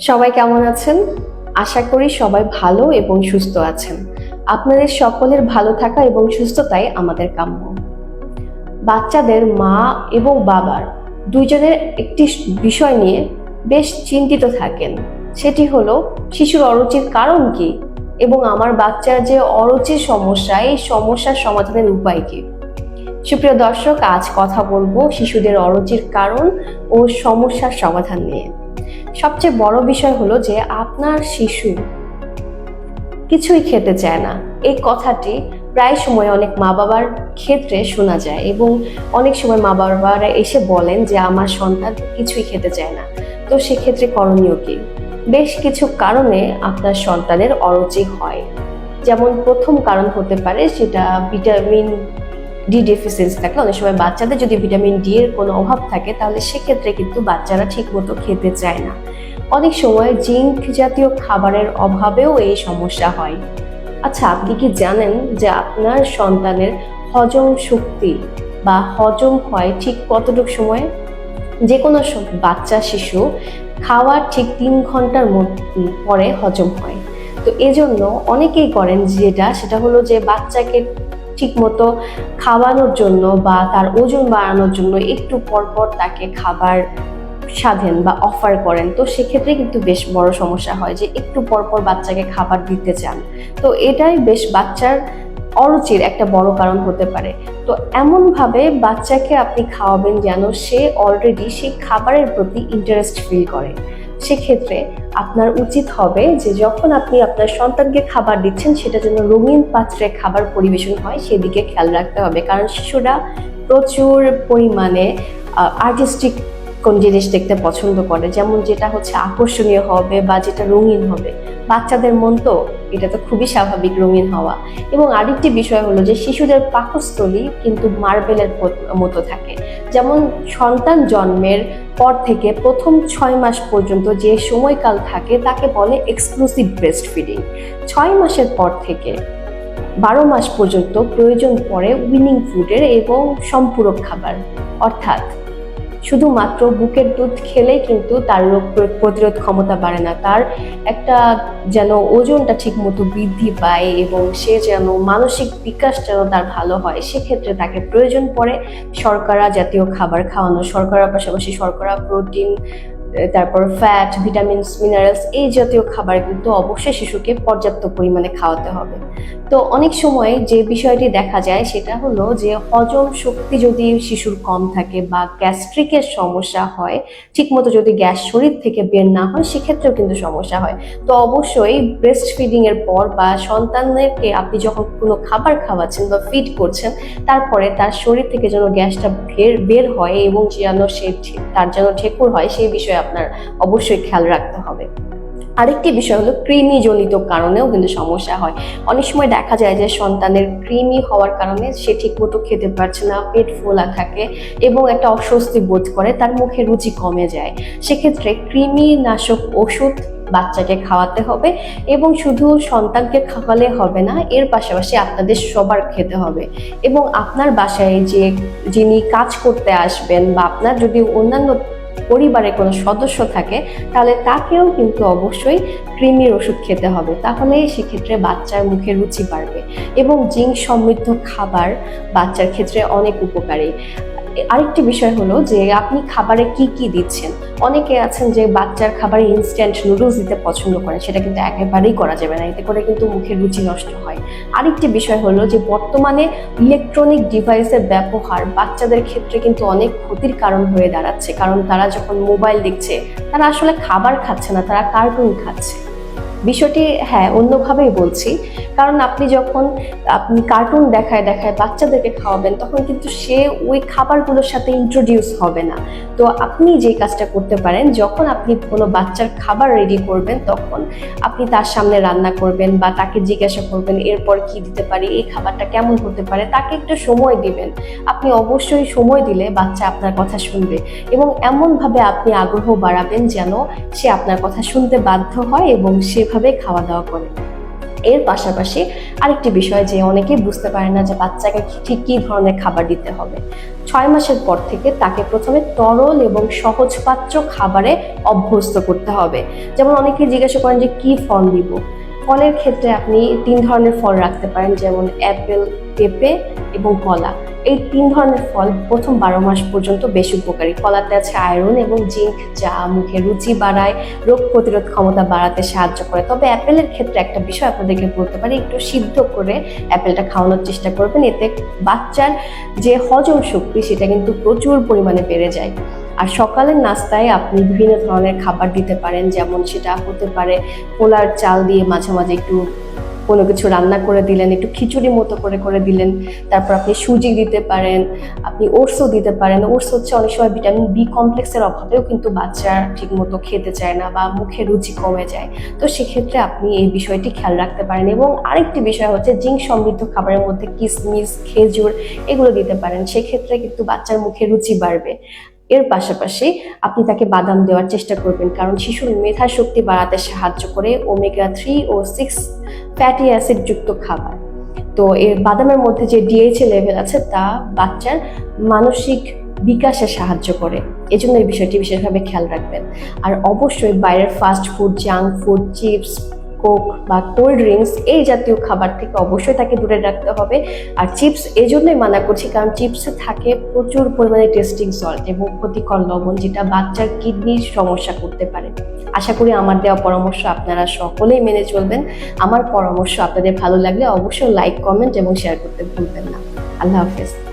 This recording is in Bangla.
সবাই কেমন আছেন? আশা করি সবাই ভালো এবং সুস্থ আছেন। আপনাদের সকলের ভালো থাকা এবং সুস্থতাই আমাদের কাম্য। বাচ্চাদের মা এবং বাবার দুইজনের একটি বিষয় নিয়ে বেশ চিন্তিত থাকেন। সেটি হলো, শিশুর অরুচির কারণ কি এবং আমার বাচ্চার যে অরুচির সমস্যা, এই সমস্যার সমাধানের উপায় কি? সুপ্রিয় দর্শক, আজ কথা বলব শিশুদের অরুচির কারণ ও সমস্যার সমাধান নিয়ে। সবচেয়ে বড় বিষয় হলো যে আপনার শিশু কিছুই খেতে চায় না। এই কথাটি প্রায় সময় অনেক মা বাবার ক্ষেত্রে শোনা যায় এবং অনেক সময় মা বাবারা এসে বলেন যে, আমার সন্তান কিছুই খেতে চায় না। তো সেক্ষেত্রে করণীয় কি? বেশ কিছু কারণে আপনার সন্তানের অরুচি হয়। যেমন প্রথম কারণ হতে পারে সেটা ভিটামিন ডি ডেফিসিয়েন্সি থাকে। অনেক সময় বাচ্চাদের যদি ভিটামিন ডি এর কোনো অভাব থাকে, তাহলে সেক্ষেত্রে কিন্তু বাচ্চারা ঠিকমতো খেতে চায় না। অনেক সময় জিঙ্ক জাতীয় খাবারের অভাবেও এই সমস্যা হয়। আচ্ছা আপনি কি জানেন যে আপনার সন্তানের হজম শক্তি বা হজম হয় ঠিক কতটুকু সময়ে? যে কোনো বাচ্চা, শিশু খাওয়ার ঠিক তিন ঘণ্টার মধ্যে পরে হজম হয়। তো এজন্য অনেকেই করেন যেটা, সেটা হলো যে বাচ্চাকে ঠিকমতো খাওয়ানোর জন্য বা তার ওজন বাড়ানোর জন্য একটু পর পর তাকে খাবার সাধেন বা অফার করেন, তো সেক্ষেত্রে কিন্তু বেশ বড় সমস্যা হয় যে একটু পর পর বাচ্চাকে খাবার দিতে চান। তো এটাই বেশ বাচ্চার অরুচির একটা বড় কারণ হতে পারে। তো এমনভাবে বাচ্চাকে আপনি খাওয়াবেন যেন সে অলরেডি সেই খাবারের প্রতি ইন্টারেস্ট ফিল করে। সেক্ষেত্রে আপনার উচিত হবে যে যখন আপনি আপনার সন্তানকে খাবার দিচ্ছেন, সেটা যেন রঙিন পাত্রে খাবার পরিবেশন হয়, সেদিকে খেয়াল রাখতে হবে। কারণ শিশুরা প্রচুর পরিমাণে আর্টিস্টিক কোন জিনিস দেখতে পছন্দ করে। যেমন যেটা হচ্ছে আকর্ষণীয় হবে বা যেটা রঙিন হবে। বাচ্চাদের মন তো এটা তো খুবই স্বাভাবিক রঙিন হওয়া। এবং আরেকটি বিষয় হলো যে শিশুদের পাকস্থলী কিন্তু মার্বেলের মতো থাকে। যেমন সন্তান জন্মের পর থেকে প্রথম ছয় মাস পর্যন্ত যে সময়কাল থাকে তাকে বলে এক্সক্লুসিভ ব্রেস্ট ফিডিং ছয় মাসের পর থেকে বারো মাস পর্যন্ত প্রয়োজন পড়ে উইনিং ফুডের এবং সম্পূরক খাবার। অর্থাৎ শুধুমাত্র বুকের দুধ খেলেই কিন্তু তার রোগ প্রতিরোধ ক্ষমতা বাড়ে না। তার একটা যেন ওজনটা ঠিক মতো বৃদ্ধি পায় এবং সে যেন মানসিক বিকাশ যেন তার ভালো হয়, সেক্ষেত্রে তাকে প্রয়োজন পড়ে শর্করা জাতীয় খাবার খাওয়ানো। শর্করার পাশাপাশি শর্করা, প্রোটিন তারপর ফ্যাট ভিটামিনস মিনারেলস এই জাতীয় খাবার কিন্তু অবশ্যই শিশুকে পর্যাপ্ত পরিমাণে খাওয়াতে হবে। তো অনেক সময় যে বিষয়টি দেখা যায় সেটা হলো যে হজম শক্তি যদি শিশুর কম থাকে বা গ্যাস্ট্রিকের সমস্যা হয়, ঠিকমতো যদি গ্যাস শরীর থেকে বের না হয় সেক্ষেত্রেও কিন্তু সমস্যা হয়। তো অবশ্যই ব্রেস্ট ফিডিং এর পর বা সন্তানদেরকে আপনি যখন কোনো খাবার খাওয়াচ্ছেন বা ফিড করছেন, তারপরে তার শরীর থেকে যেন গ্যাসটা বের বের হয় এবং যেন সে তার যেন ঠেকুর হয় সেই বিষয়ে আপনার অবশ্যই খেয়াল রাখতে হবে। আরেকটি বিষয় হলো কৃমি জনিত কারণেও কিন্তু সমস্যা হয়। অনেক সময় দেখা যায় যে সন্তানের কৃমি হওয়ার কারণে সে ঠিকমতো খেতে পারছে না, পেট ফোলা থাকে এবং একটা অস্বস্তি বোধ করে, তার মুখে রুচি কমে যায়। সেক্ষেত্রে কৃমি নাশক ওষুধ বাচ্চাকে খাওয়াতে হবে এবং শুধু সন্তানকে খাওয়ালে হবে না, এর পাশাপাশি আপনাদের সবার খেতে হবে। এবং আপনার বাসায় যে যিনি কাজ করতে আসবেন বা আপনার যদি অন্যান্য পরিবারে কোনো সদস্য থাকে, তাহলে তাকেও কিন্তু অবশ্যই কৃমির ওষুধ খেতে হবে। তাহলেই সেক্ষেত্রে বাচ্চার মুখে রুচি বাড়বে এবং জিঙ্ক সমৃদ্ধ খাবার বাচ্চার ক্ষেত্রে অনেক উপকারী। আরেকটি বিষয় হলো যে আপনি খাবারে কি কি দিচ্ছেন? অনেকে আছেন যে বাচ্চার খাবারে ইনস্ট্যান্ট নুডলস দিতে পছন্দ করেন সেটা কিন্তু একেবারেই করা যাবে না, এতে করে কিন্তু মুখের রুচি নষ্ট হয়। আরেকটি বিষয় হলো যে বর্তমানে ইলেকট্রনিক ডিভাইসের ব্যবহার বাচ্চাদের ক্ষেত্রে কিন্তু অনেক ক্ষতির কারণ হয়ে দাঁড়াচ্ছে, কারণ তারা যখন মোবাইল দেখছে, তারা আসলে খাবার খাচ্ছে না, তারা কার্টুন খাচ্ছে। বিষয়টি হ্যাঁ অন্যভাবেই বলছি। কারণ আপনি যখন, আপনি কার্টুন দেখায় দেখায় বাচ্চাদেরকে খাওয়াবেন, তখন কিন্তু সে ওই খাবারগুলোর সাথে ইন্ট্রোডিউস হবে না। তো আপনি যে কাজটা করতে পারেন, যখন আপনি কোনো বাচ্চার খাবার রেডি করবেন, তখন আপনি তার সামনে রান্না করবেন বা তাকে জিজ্ঞাসা করবেন, এরপর কি দিতে পারি? এই খাবারটা কেমন হতে পারে? তাকে একটু সময় দিবেন। আপনি অবশ্যই সময় দিলে বাচ্চা আপনার কথা শুনবে এবং এমনভাবে আপনি আগ্রহ বাড়াবেন যেন সে আপনার কথা শুনতে বাধ্য হয় এবং সেভাবে খাওয়া দাওয়া করে। এর পাশাপাশি আরেকটি বিষয় যে অনেকে বুঝতে পারে না যে বাচ্চাকে ঠিক কী ধরনের খাবার দিতে হবে। ছয় মাসের পর থেকে তাকে প্রথমে তরল এবং সহজপাচ্য খাবারে অভ্যস্ত করতে হবে। যেমন অনেকে জিজ্ঞাসা করেন যে, কি ফল দিব? ফলের ক্ষেত্রে আপনি তিন ধরনের ফল রাখতে পারেন, যেমন অ্যাপেল, পেঁপে এবং কলা। এই তিন ধরনের ফল প্রথম বারো মাস পর্যন্ত বেশি উপকারী। কলাতে আছে আয়রন এবং জিঙ্ক, যা মুখে রুচি বাড়ায়, রোগ প্রতিরোধ ক্ষমতা বাড়াতে সাহায্য করে। তবে অ্যাপেলের ক্ষেত্রে একটা বিষয় আপনাদেরকে বলতে পারি, একটু সিদ্ধ করে অ্যাপেলটা খাওয়ানোর চেষ্টা করবেন, এতে বাচ্চার যে হজম শক্তি, সেটা কিন্তু প্রচুর পরিমাণে বেড়ে যায়। আর সকালের নাস্তায় আপনি বিভিন্ন ধরনের খাবার দিতে পারেন, যেমন সেটা হতে পারে পোলার চাল দিয়ে মাঝে মাঝে একটু কোনো কিছু রান্না করে দিলেন, একটু খিচুড়ি মতো করে করে দিলেন। তারপর আপনি সুজি দিতে পারেন, আপনি ওটসও দিতে পারেন। ওটস হচ্ছে অনেক সময় ভিটামিন বি কমপ্লেক্সের অভাবেও কিন্তু বাচ্চা ঠিকমতো খেতে চায় না বা মুখে রুচি কমে যায়। তো সেক্ষেত্রে আপনি এই বিষয়টি খেয়াল রাখতে পারেন এবং আরেকটি বিষয় হচ্ছে জিঙ্ক সমৃদ্ধ খাবারের মধ্যে কিশমিশ খেজুর এগুলো দিতে পারেন। সেক্ষেত্রে কিন্তু বাচ্চার মুখে রুচি বাড়বে। এর পাশাপাশি আপনি তাকে বাদাম দেওয়ার চেষ্টা করবেন, কারণ শিশুর মেধা শক্তি বাড়াতে সাহায্য করে ওমেগা থ্রি ও সিক্স ফ্যাটি অ্যাসিড যুক্ত খাবার। তো এর বাদামের মধ্যে যে ডিএইচএ লেভেল আছে তা বাচ্চার মানসিক বিকাশে সাহায্য করে। এজন্য এই বিষয়টি বিশেষভাবে খেয়াল রাখবেন। আর অবশ্যই বাইরের fast food junk food chips coke বা কোল্ড ড্রিঙ্কস এই জাতীয় খাবার থেকে অবশ্যই তাকে দূরে রাখতে হবে। আর চিপস এই জন্যই মানা করছি, কারণ চিপসে থাকে প্রচুর পরিমাণে টেস্টিং সল্ট এবং ক্ষতিকর লবণ, যেটা বাচ্চার কিডনির সমস্যা করতে পারে। আশা করি আমার দেওয়া পরামর্শ আপনারা সকলেই মেনে চলবেন। আমার পরামর্শ আপনাদের ভালো লাগলে অবশ্যই লাইক, কমেন্ট এবং শেয়ার করতে ভুলবেন না। আল্লাহ হাফেজ।